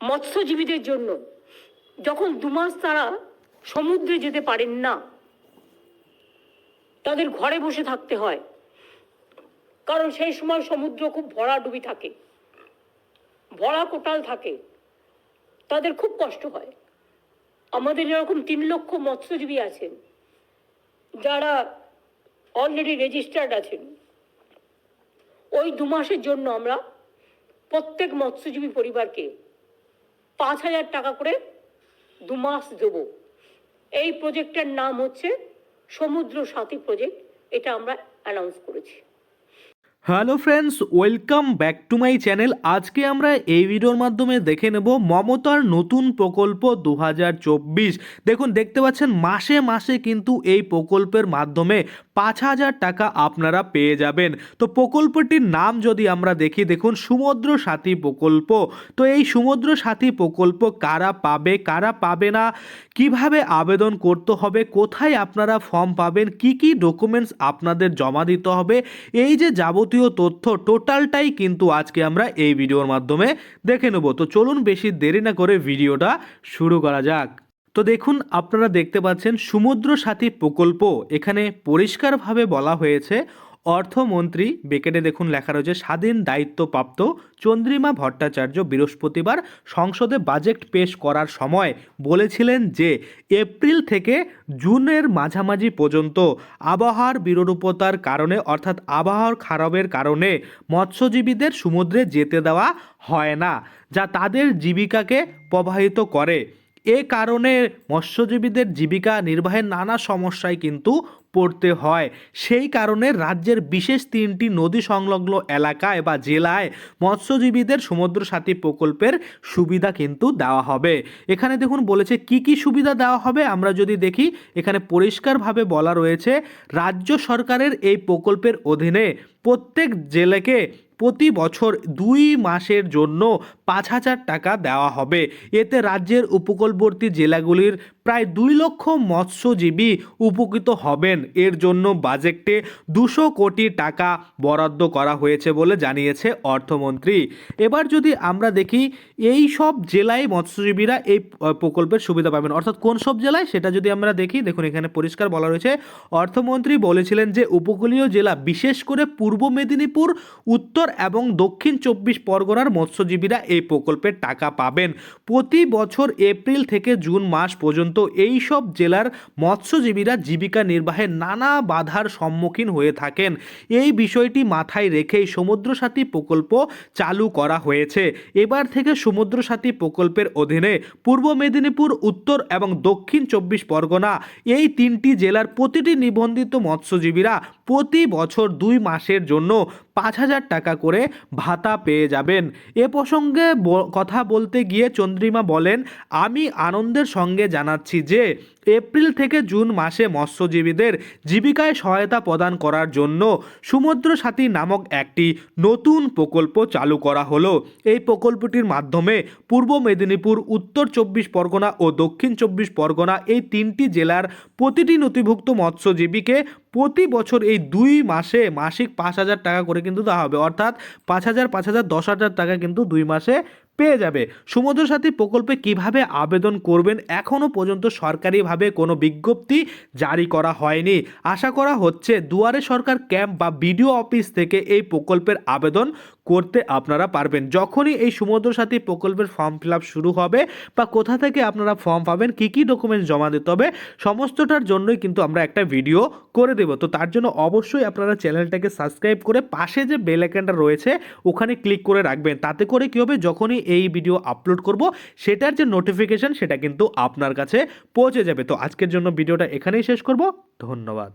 মৎস্যজীবীদের জন্য যখন দুমাস তারা সমুদ্রে যেতে পারেন না, তাদের ঘরে বসে থাকতে হয়। কারণ সেই সময় সমুদ্র খুব ভরাডুবি থাকে, ভরা কোটাল থাকে। তাদের খুব কষ্ট হয়। আমাদের এরকম তিন লক্ষ মৎস্যজীবী আছেন, যারা অলরেডি রেজিস্টার্ড আছেন। ওই দু মাসের জন্য আমরা প্রত্যেক মৎস্যজীবী পরিবারকে পাঁচ হাজার টাকা করে দু মাস দেব। এই প্রজেক্টের নাম হচ্ছে সমুদ্র সাথী প্রজেক্ট এটা আমরা অ্যানাউন্স করেছি। Hello friends, welcome back to my channel. আজকে আমরা এই ভিডিওর মাধ্যমে দেখে নেব মমতার নতুন প্রকল্প দু হাজার চব্বিশ। দেখুন, দেখতে পাচ্ছেন, মাসে মাসে কিন্তু এই প্রকল্পের মাধ্যমে পাঁচ হাজার টাকা আপনারা পেয়ে যাবেন। তো প্রকল্পটির নাম যদি আমরা দেখি, দেখুন, সমুদ্র সাথী প্রকল্প। তো এই সমুদ্র সাথী প্রকল্প কারা পাবে কারা পাবে না, কীভাবে আবেদন করতে হবে, কোথায় আপনারা ফর্ম পাবেন, কি কি ডকুমেন্টস আপনাদের জমা দিতে হবে, এই যে যাবতীয় তথ্য টোটালটাই কিন্তু আজকে আমরা এই ভিডিওর মাধ্যমে দেখে নেব। তো চলুন বেশি দেরি না করে ভিডিওটা শুরু করা যাক। তো দেখুন, আপনারা দেখতে পাচ্ছেন সমুদ্র সাথী প্রকল্প এখানে পরিষ্কারভাবে বলা হয়েছে। অর্থমন্ত্রী, বেকেটে দেখুন লেখা রয়েছে, স্বাধীন দায়িত্বপ্রাপ্ত চন্দ্রিমা ভট্টাচার্য বৃহস্পতিবার সংসদে বাজেট পেশ করার সময় বলেছিলেন যে, এপ্রিল থেকে জুনের মাঝামাঝি পর্যন্ত আবহাওয়ার বিরূপতার কারণে, অর্থাৎ আবহাওয়ার খারাপের কারণে মৎস্যজীবীদের সমুদ্রে যেতে দেওয়া হয় না, যা তাদের জীবিকাকে প্রভাবিত করে। এ কারণে মৎস্যজীবীদের জীবিকা নির্বাহের নানা সমস্যায় কিন্তু পড়তে হয়। সেই কারণে রাজ্যের বিশেষ তিনটি নদী সংলগ্ন এলাকায় বা জেলায় মৎস্যজীবীদের সমুদ্র সাথী প্রকল্পের সুবিধা কিন্তু দেওয়া হবে। এখানে দেখুন, বলেছে কি কি সুবিধা দেওয়া হবে? আমরা যদি দেখি, এখানে পরিষ্কারভাবে বলা রয়েছে, রাজ্য সরকারের এই প্রকল্পের অধীনে প্রত্যেক জেলাকে প্রতি বছর দুই মাসের জন্য পাঁচ হাজার টাকা দেওয়া হবে। এতে রাজ্যের উপকূলবর্তী জেলাগুলির প্রায় দুই লক্ষ মৎস্যজীবী উপকৃত হবেন। এর জন্য বাজেটে দুশো কোটি টাকা বরাদ্দ করা হয়েছে বলে জানিয়েছে অর্থমন্ত্রী। এবার যদি আমরা দেখি, এই সব জেলায় মৎস্যজীবীরা এই প্রকল্পের সুবিধা পাবেন। অর্থাৎ কোন সব জেলায়? সেটা যদি আমরা দেখি, দেখুন এখানে পরিষ্কার বলা রয়েছে। অর্থমন্ত্রী বলেছিলেন যে, উপকূলীয় জেলা বিশেষ করে পূর্ব মেদিনীপুর, উত্তর এবং দক্ষিণ চব্বিশ পরগনার মৎস্যজীবীরা এই প্রকল্পের টাকা পাবেন। প্রতি বছর এপ্রিল থেকে জুন মাস পর্যন্ত এই সব জেলার মৎস্যজীবীরা জীবিকা নির্বাহে নানা বাধার সম্মুখীন হয়ে থাকেন। এই বিষয়টি মাথায় রেখেই সমুদ্রসাথী প্রকল্প চালু করা হয়েছে। এবার থেকে সমুদ্রসাথী প্রকল্পের অধীনে পূর্ব মেদিনীপুর, উত্তর এবং দক্ষিণ চব্বিশ পরগনা এই তিনটি জেলার প্রতিটি নিবন্ধিত মৎস্যজীবীরা প্রতি বছর দুই মাসের জন্য পাঁচ হাজার টাকা করে ভাতা পেয়ে যাবেন। এ প্রসঙ্গে কথা বলতে গিয়ে চন্দ্রিমা বলেন, আমি আনন্দের সঙ্গে জানাচ্ছি যে, এপ্রিল থেকে জুন মাসে মৎস্যজীবীদের জীবিকায় সহায়তা প্রদান করার জন্য সমুদ্র সাথী নামক একটি নতুন প্রকল্প চালু করা হলো। এই প্রকল্পটির মাধ্যমে পূর্ব মেদিনীপুর, উত্তর চব্বিশ পরগনা ও দক্ষিণ চব্বিশ পরগনা এই তিনটি জেলার প্রতিটি নথিভুক্ত মৎস্যজীবীকে প্রতি বছর এই দুই মাসে মাসিক পাঁচ হাজার টাকা করে কিন্তু দেওয়া হবে। অর্থাৎ পাঁচ হাজার পাঁচ হাজার, দশ হাজার টাকা কিন্তু দুই মাসে পেয়ে যাবে। সমুদ্র সাথী প্রকল্পে কীভাবে আবেদন করবেন এখনও পর্যন্ত সরকারিভাবে কোনো বিজ্ঞপ্তি জারি করা হয়নি। আশা করা হচ্ছে দুয়ারে সরকার ক্যাম্প বা বিডিও অফিস থেকে এই প্রকল্পের আবেদন করতে আপনারা পারবেন। যখনই এই সমুদ্র সাথী প্রকল্পের ফর্ম ফিল শুরু হবে বা কোথা থেকে আপনারা ফর্ম পাবেন, কী কী ডকুমেন্টস জমা দিতে হবে, সমস্তটার জন্যই কিন্তু আমরা একটা ভিডিও করে দেব। তো তার জন্য অবশ্যই আপনারা চ্যানেলটাকে সাবস্ক্রাইব করে পাশে যে বেল আইকনটা রয়েছে, ওখানে ক্লিক করে রাখবেন। তাতে করে কী হবে, যখনই এই ভিডিও আপলোড করব, সেটার যে নোটিফিকেশন সেটা কিন্তু আপনার কাছে পৌঁছে যাবে। তো আজকের জন্য ভিডিওটা এখানেই শেষ করব। ধন্যবাদ।